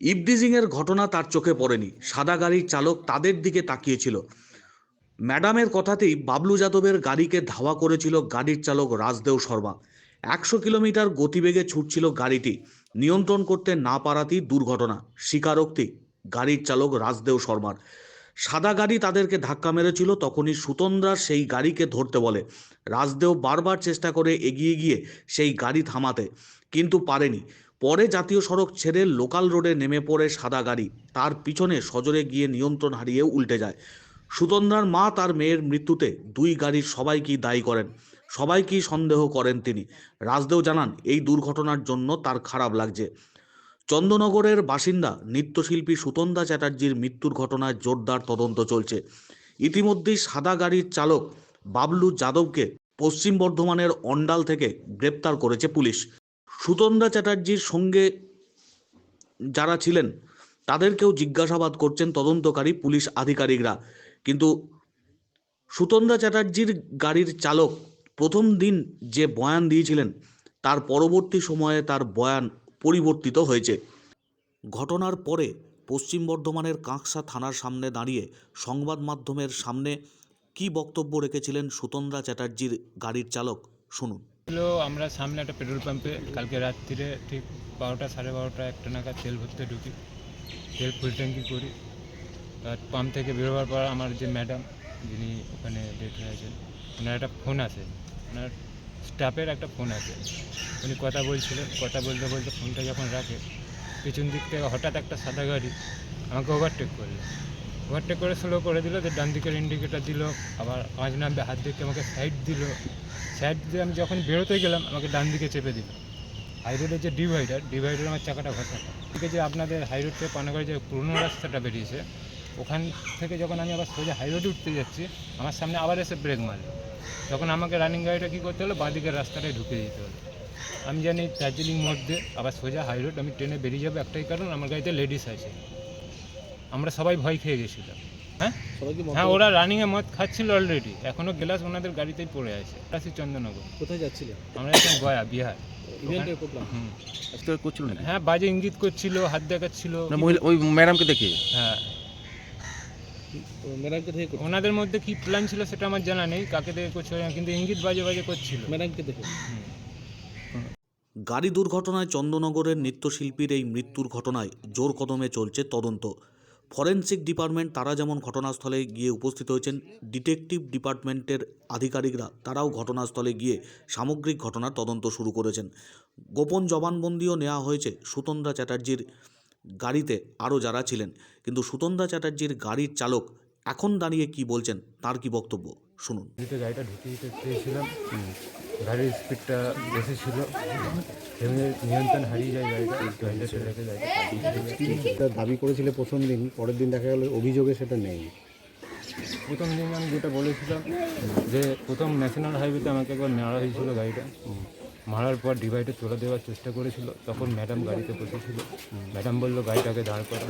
ইভডিজিংয়ের ঘটনা তার চোখে পড়েনি। সাদা গাড়ির চালক তাদের দিকে তাকিয়েছিল। ম্যাডামের কথাতেই বাবলু যাদবের গাড়িকে ধাওয়া করেছিল গাড়ির চালক রাজদেও শর্মা। একশো কিলোমিটার গতিবেগে ছুটছিল গাড়িটি। নিয়ন্ত্রণ করতে না পারাতেই দুর্ঘটনা, স্বীকারোক্তি গাড়ির চালক রাজদেও শর্মার। সাদা গাড়ি তাদেরকে ধাক্কা মেরেছিল, তখনই সুতন্দ্রা সেই গাড়িকে ধরতে বলে। রাজদেও বারবার চেষ্টা করে এগিয়ে গিয়ে সেই গাড়ি থামাতে, কিন্তু পারেনি। পরে জাতীয় সড়ক ছেড়ে লোকাল রোডে নেমে পড়ে সাদা গাড়ি। তার পিছনে সজোরে গিয়ে নিয়ন্ত্রণ হারিয়ে উল্টে যায়। সুতন্দ্রার মা তার মেয়ের মৃত্যুতে দুই গাড়ির সবাইকেই দায়ী করেন। সবাইকেই সন্দেহ করেন তিনি। রাজদেও জানান, এই দুর্ঘটনার জন্য তার খারাপ লাগছে। চন্দননগরের বাসিন্দা নৃত্যশিল্পী সুতন্দা চ্যাটার্জির মৃত্যুর ঘটনায় জোরদার তদন্ত চলছে। ইতিমধ্যেই সাদা গাড়ির চালক বাবলু যাদবকে পশ্চিম বর্ধমানের অন্ডাল থেকে গ্রেপ্তার করেছে পুলিশ। সুতন্দা চ্যাটার্জির সঙ্গে যারা ছিলেন, তাদেরকেও জিজ্ঞাসাবাদ করছেন তদন্তকারী পুলিশ আধিকারিকরা। কিন্তু সুতন্দা চ্যাটার্জির গাড়ির চালক প্রথম দিন যে বয়ান দিয়েছিলেন, তার পরবর্তী সময়ে তার বয়ান পরিবর্তিত হয়েছে। ঘটনার পরে পশ্চিম বর্ধমানের কাঁকসা থানার সামনে দাঁড়িয়ে সংবাদ মাধ্যমের সামনে কী বক্তব্য রেখেছিলেন সুতন্দ্রা চ্যাটার্জির গাড়ির চালক? শুনুন। ছিল, আমরা সামনে একটা পেট্রোল পাম্পে কালকে রাত্রিরে ঠিক বারোটা, সাড়ে বারোটা একটা নাগাদ তেল ভরতে ঢুকি। তেল ফুল ট্যাঙ্কি করি। তার পাম্প থেকে বেরোবার পর আমার যে ম্যাডাম, যিনি ওখানে ডেট হয়েছেন ওনার একটা ফোন আছে। ওনার স্টাফের একটা ফোন আছে। উনি কথা বলছিলেন। কথা বলতে বলতে ফোনটা যখন রাখে, পিছন দিক থেকে হঠাৎ একটা সাদা গাড়ি আমাকে ওভারটেক করল। ওভারটেক করে স্লো করে দিল, যে ডান দিকের ইন্ডিকেটার দিল, আবার পাঁচ নামবে হাত দিকে আমাকে সাইড দিল। সাইড দিয়ে আমি যখন বেরোতে গেলাম, আমাকে ডান দিকে চেপে দিল। হাই রোডের যে ডিভাইডার ডিভাইডার আমার চাকাটা ঘষাটা ঠিক আছে আপনাদের হাই রোড থেকে পানাগড়ে যে পুরনো রাস্তাটা বেরিয়েছে, ওখান থেকে যখন আমি আবার সোজা হাই রোডে উঠতে যাচ্ছি, আমার সামনে আবার এসে ব্রেক মারলো। তখন আমাকে রানিং গাড়িটা কী করতে হলো? বাঁদিকের রাস্তাটায় ঢুকে দিতে হলো। আমি জানি দার্জিলিং মধ্যে আবার সোজা হাই রোড আমি ট্রেনে বেরিয়ে যাব একটাই কারণ, আমার গাড়িতে লেডিস আছে। আমরা সবাই ভয় খেয়ে গেছিলাম। হ্যাঁ? হ্যাঁ ওরা রানিংয়ে মদ খাচ্ছিল অলরেডি এখনও গ্লাস ওনাদের গাড়িতেই পড়ে আছে। আছি চন্দননগর কোথায় যাচ্ছিলেন আমরা এখন গয়া বিহার। করছিল হ্যাঁ বাজে ইঙ্গিত করছিল হাত দেখাচ্ছিল। ওই ম্যাডামকে দেখে? হ্যাঁ। ম্যাডামকে ওনাদের মধ্যে কি প্ল্যান ছিল সেটা আমার জানা নেই কাকে দেখে করছিল কিন্তু ইঙ্গিত বাজে বাজে করছিল। ম্যাডামকে দেখে? গাড়ি দুর্ঘটনায় চন্দননগরের নৃত্যশিল্পীর এই মৃত্যুর ঘটনায় জোর কদমে চলছে তদন্ত। ফরেনসিক ডিপার্টমেন্ট তারা যেমন ঘটনাস্থলে গিয়ে উপস্থিত হয়েছেন, ডিটেকটিভ ডিপার্টমেন্টের আধিকারিকরা তারাও ঘটনাস্থলে গিয়ে সামগ্রিক ঘটনার তদন্ত শুরু করেছেন। গোপন জবানবন্দিও নেওয়া হয়েছে সুতন্দা চ্যাটার্জির গাড়িতে আরও যারা ছিলেন। কিন্তু সুতন্দা চ্যাটার্জির গাড়ির চালক এখন দাঁড়িয়ে কি বলছেন, তার কি বক্তব্য? শুনুন। গাড়ির স্পিডটা বেশি ছিল। এমনি নিয়ন্ত্রণ হারিয়ে যায় গাড়িটা। দাবি করেছিল প্রথম দিন পরের দিন দেখা গেল অভিযোগে সেটা নেই। প্রথম দিন আমি যেটা বলেছিলাম যে প্রথম ন্যাশনাল হাইওয়েতে আমাকে একবার মারা হয়েছিল গাড়িটা। মারার পর ডিভাইডে চলে দেওয়ার চেষ্টা করেছিল তখন ম্যাডাম গাড়িতে বসেছিল। ম্যাডাম বলল গাড়িটাকে দাঁড় করা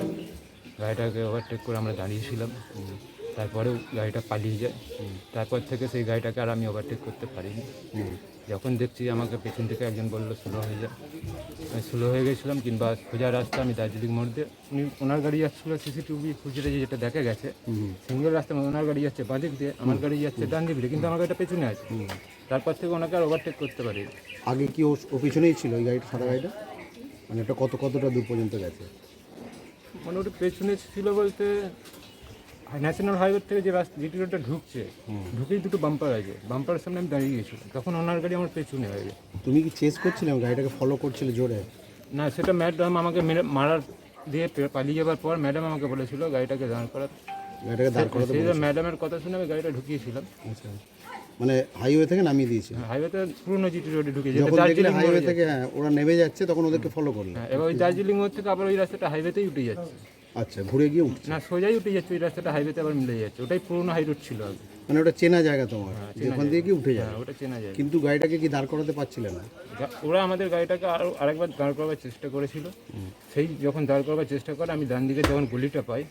গাড়িটাকে ওভারটেক করে আমরা দাঁড়িয়েছিলাম। তারপরেও গাড়িটা পালিয়ে যায়। তারপর থেকে সেই গাড়িটাকে আর আমি ওভারটেক করতে পারিনি। যখন দেখছি আমাকে পেছন থেকে একজন বলল স্লো হয়ে যায় আমি স্লো হয়ে গেছিলাম কিংবা সোজা রাস্তা আমি দার্জিলিং মোড় দিয়ে উনি ওনার গাড়ি যাচ্ছিল সিসিটিভি খুঁজে যেটা দেখা গেছে সিঙ্গেল রাস্তা ওনার গাড়ি যাচ্ছে বাঁদিক দিয়ে আমার গাড়ি যাচ্ছে ডান দিক দিয়ে কিন্তু আমার গাড়িটা পেছনে আছে। তারপর থেকে ওনাকে আর ওভারটেক করতে পারি আগে কি ও ও পিছনেই ছিল ওই গাড়িটা সাদা গাড়িটা? মানে এটা কত কতটা দূর পর্যন্ত গেছে? মানে ওটা পেছনে ছিল বলতে ন্যাশনাল হাইওয়ে থেকে যে রাস্তা জিটি রোডটা ঢুকছে ঢুকেই দুটো বাম্পার আছে। বাম্পারের সামনে আমি দাঁড়িয়ে গেছিলাম। তখন ওনার গাড়ি আমার পেছনে হয়ে গেছে। তুমি কি চেস করছিলে? গাড়িটাকে ফলো করছিলে জোরে? না সেটা ম্যাডাম আমাকে মেরে মারার দিয়ে পালিয়ে যাবার পর ম্যাডাম আমাকে বলেছিল গাড়িটাকে দাঁড় করার গাড়িটাকে দাঁড় করাতে সেই ম্যাডামের কথা শুনে আমি গাড়িটা ঢুকিয়েছিলাম। আচ্ছা। মানে হাইওয়ে থেকে নামিয়ে দিয়েছে। হাইওয়েতে পুরনো জিটি রোডে ঢুকে যখন দেখলে হাইওয়ে থেকে হ্যাঁ ওরা নেমে যাচ্ছে তখন ওদেরকে ফলো করলে। হ্যাঁ, এবার ওই দার্জিলিং মোড় থেকে আবার ওই রাস্তাটা হাইওয়েতেই উঠে যাচ্ছে। আচ্ছা ঘুরে গিয়ে উঠছে। না সোজাই উঠে যাচ্ছে ওই রাস্তাটা হাইওয়েতে আবার মিলে যাচ্ছে। ওটাই পুরনো হাই রোড ছিল আগে। মানে ওটা চেনা জায়গা তোমার যেখান দিয়ে কি উঠে যায় হ্যাঁ ওটা চেনা যায় কিন্তু গাড়িটাকে কি দাঁড় করাতে পারছিলে না? ওরা আমাদের গাড়িটাকে আরও আরেকবার দাঁড় করবার চেষ্টা করেছিল। সেই যখন দাঁড় করবার চেষ্টা করে আমি ডান দিকে যখন গলিটা পাই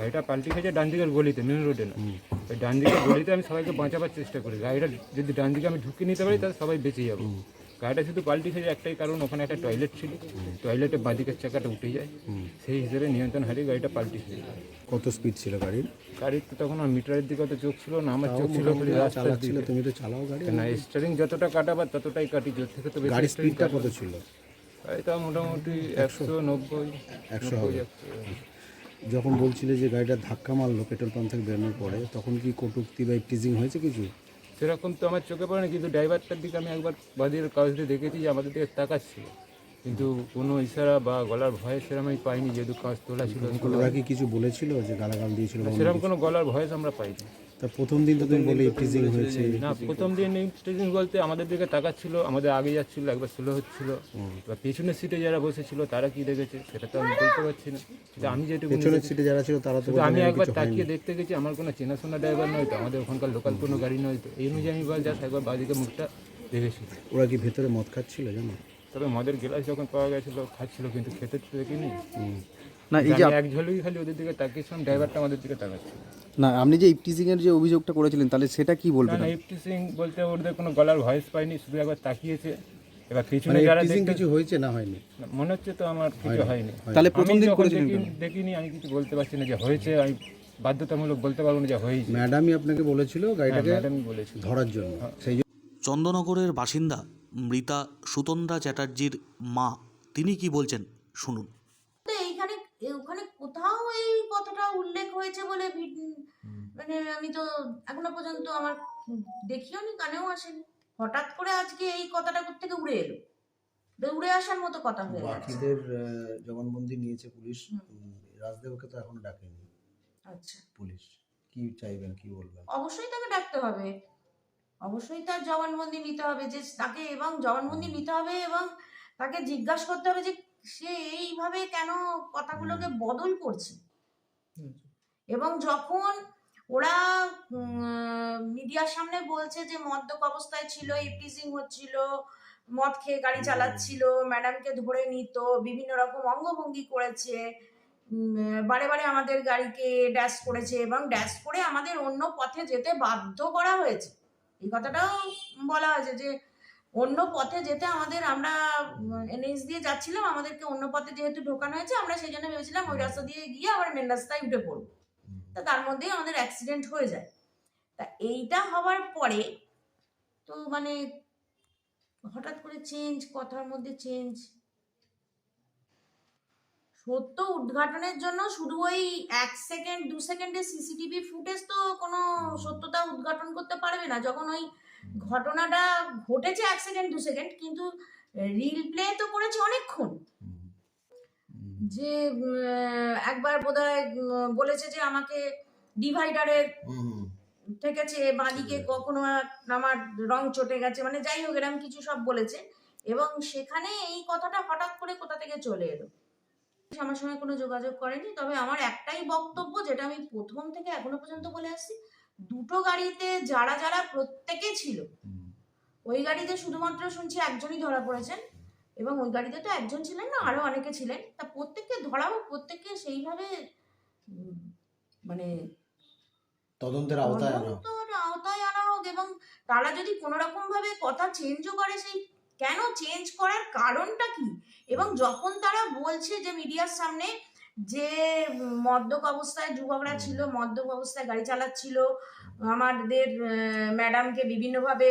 গাড়িটা পাল্টি খেয়েছে ডান দিকের গলিতে মেন রোডে না। ওই ডান দিকের গলিতে আমি সবাইকে বাঁচাবার চেষ্টা করি। গাড়িটা যদি ডান দিকে আমি ঢুকিয়ে নিতে পারি তাহলে সবাই বেঁচে যাব। গাড়িটা শুধু পাল্টি খেয়ে একটাই কারণ ওখানে একটা টয়লেট ছিল। টয়লেটে বাঁদিকের চাকাটা উঠে যায়। সেই হিসেবে নিয়ন্ত্রণ হারিয়ে গাড়িটা পাল্টি খেয়ে যায়। কত স্পিড ছিল গাড়ির? গাড়ির তো তখন আমার মিটারের দিকে তো চোখ ছিল না আমার চোখ ছিল রাস্তার তুমি তো চালাও গাড়ি। না স্টারিং যতটা কাটাবার ততটাই কাটি জোর থেকে তো গাড়ির স্পিডটা কত ছিল? গাড়িটা মোটামুটি একশো নব্বই। একশো। যখন বলছিলে যে গাড়িটা ধাক্কা মারলো পেট্রোল পাম্প থেকে বেরোনোর পরে তখন কি কটুক্তি বা টিজিং হয়েছে কিছু? সেরকম তো আমার চোখে পড়ে না কিন্তু ড্রাইভারটার দিকে আমি একবার বাদির কাগজ দিয়ে দেখেছি যে আমাদের দিকে তাকাচ্ছিল। কিন্তু কোনো ইশারা বা গলার ভয় সেরকম আমি পাইনি যেহেতু কাজ তোলা ছিল। ওরা কি কিছু বলেছিল যে গালাগাল দিয়েছিল সেরকম কোনো গলার ভয়েস আমরা পাইনি। তা প্রথম দিন তো তুমি বলে টিজিং হয়েছে। না প্রথম দিন স্টেজিং বলতে আমাদের দিকে তাকাচ্ছিল আমাদের আগে যাচ্ছিল একবার স্লো হচ্ছিল। বা পেছনের সিটে যারা বসেছিল তারা কি দেখেছে? সেটা তো আমি বলতে পারছি না। কিন্তু আমি যেটুকু পেছনের সিটে যারা ছিল তারা তো আমি একবার তাকিয়ে দেখতে গেছি আমার কোনো চেনাশোনা ড্রাইভার নয় তো আমাদের ওখানকার লোকাল কোনো গাড়ি নয় তো। এই অনুযায়ী আমি বল জাস্ট একবার বাদিকে মুখটা দেখেছি। ওরা কি ভেতরে মদ খাচ্ছিল জানো? তবে মদের গ্লাস যখন পাওয়া গেছিল খাচ্ছিল কিন্তু খেতে তো দেখিনি। না এই যে এক ঝলই খালি ওদের দিকে তাকিয়েছিলাম ড্রাইভারটা আমাদের দিকে তাকাচ্ছিল। না আপনি যে ইপটিজিং এর যে অভিযোগটা করেছিলেন তাহলে সেটা কি বলবেন না এফটি সিং বলতে ওদের কোনো গলার ভয়েস পাইনি শুধু একবার তাকিয়েছে। এবার পিছনে মানে যারা দেখতে কিছু হয়েছে না হয়নি? মনে হচ্ছে তো আমার কিছু হয়নি তাহলে প্রথম দিন করেছিলেন দেখিনি আমি কিছু বলতে পারছি না যে হয়েছে আমি বাধ্যতামূলক বলতে পারব না যে হয়েছে। ম্যাডামই আপনাকে বলেছিল গাড়িটাকে ম্যাডাম বলেছি ধরার জন্য। সেই জন্য চন্দননগরের বাসিন্দা মৃতা সুতন্দ্রা চ্যাটার্জির মা তিনি কি বলছেন? শুনুন। ওখানে কোথাও এই কথাটা উল্লেখ হয়েছে বলে মানে আমি তো এখনও পর্যন্ত আমার দেখিও নি কানেও আসেনি। হঠাৎ করে আজকে এই কথাটা থেকে উড়ে এলো? উড়ে আসার মতো কথা হয়ে গেছে। বাকিদের জবানবন্দি নিয়েছে পুলিশ। রাজদেবকে তো এখনও ডাকেনি। আচ্ছা। পুলিশ কি চাইবেন কি বলবেন? অবশ্যই তাকে ডাকতে হবে। অবশ্যই তার জবানবন্দি নিতে হবে যে তাকে এবং জবানবন্দি নিতে হবে এবং তাকে জিজ্ঞাসা করতে হবে যে সে এইভাবে কেন কথাগুলোকে বদল করছে? এবং যখন ওরা মিডিয়ার সামনে বলছে যে মদ্যপ অবস্থায় ছিল ইপটিজিং হচ্ছিল মদ খেয়ে গাড়ি চালাচ্ছিল ম্যাডামকে ধরে নিত বিভিন্ন রকম অঙ্গভঙ্গি করেছে বারে বারে আমাদের গাড়িকে ড্যাশ করেছে এবং ড্যাশ করে আমাদের অন্য পথে যেতে বাধ্য করা হয়েছে। এই কথাটাও বলা হয়েছে যে অন্য পথে যেতে আমাদের আমরা এনএইচ দিয়ে যাচ্ছিলাম আমাদেরকে অন্য পথে যেহেতু ঢোকানো হয়েছে আমরা সেই জন্য ভেবেছিলাম ওই রাস্তা দিয়ে গিয়ে আবার মেন রাস্তায় উঠে পড়ব। তা তার মধ্যেই আমাদের অ্যাক্সিডেন্ট হয়ে যায়। তা এইটা হওয়ার পরে তো মানে হঠাৎ করে চেঞ্জ কথার মধ্যে চেঞ্জ সত্য উদ্ঘাটনের জন্য শুধু ওই এক সেকেন্ড দু সেকেন্ডের সিসিটিভি ফুটেজ তো কোনো সত্যতা উদ্ঘাটন করতে পারবে না। যখন ওই ঘটনাটা ঘটেছে সেকেন্ড দু সেকেন্ড কিন্তু রিল প্লে তো করেছে অনেকক্ষণ। যে একবার বোধহয় বলেছে যে আমাকে ডিভাইডারের ঠেকেছে বাঁদিকে কখনো আমার রং চটে গেছে মানে যাই হোক এরকম কিছু সব বলেছে। এবং সেখানে এই কথাটা হঠাৎ করে কোথা থেকে চলে এলো? আমার সঙ্গে কোনো যোগাযোগ করেনি তবে আমার একটাই বক্তব্য যেটা আমি প্রথম থেকে এখনও পর্যন্ত বলে আসছি দুটো গাড়িতে যারা যারা প্রত্যেকে ছিল ওই গাড়িতে শুধুমাত্র শুনছি একজনই ধরা পড়েছেন এবং ওই গাড়িতে তো একজন ছিলেন না আরও অনেকে ছিলেন। তা প্রত্যেককে ধরা হোক প্রত্যেককে সেইভাবে মানে তদন্তের আওতায় আনা আওতায় আনা হোক এবং তারা যদি কোনো রকম ভাবে কথা চেঞ্জও করে সেই কেন চেঞ্জ করার কারণটা কি? এবং যখন তারা বলছে যে মিডিয়ার সামনে যে মদ্যপ অবস্থায় যুবকরা ছিল মদ্যপ অবস্থায় গাড়ি চালাচ্ছিল আমাদের ম্যাডামকে বিভিন্নভাবে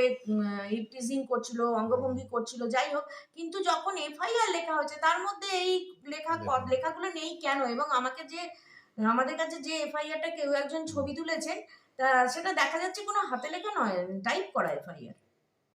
ইপটিজিং করছিল অঙ্গভঙ্গি করছিল যাই হোক কিন্তু যখন এফআইআর লেখা হয়েছে তার মধ্যে এই লেখা লেখাগুলো নেই কেন? এবং আমাকে যে আমাদের কাছে যে এফআইআরটা কেউ একজন ছবি তুলেছেন তা সেটা দেখা যাচ্ছে কোনো হাতে লেখা নয় টাইপ করা এফআইআর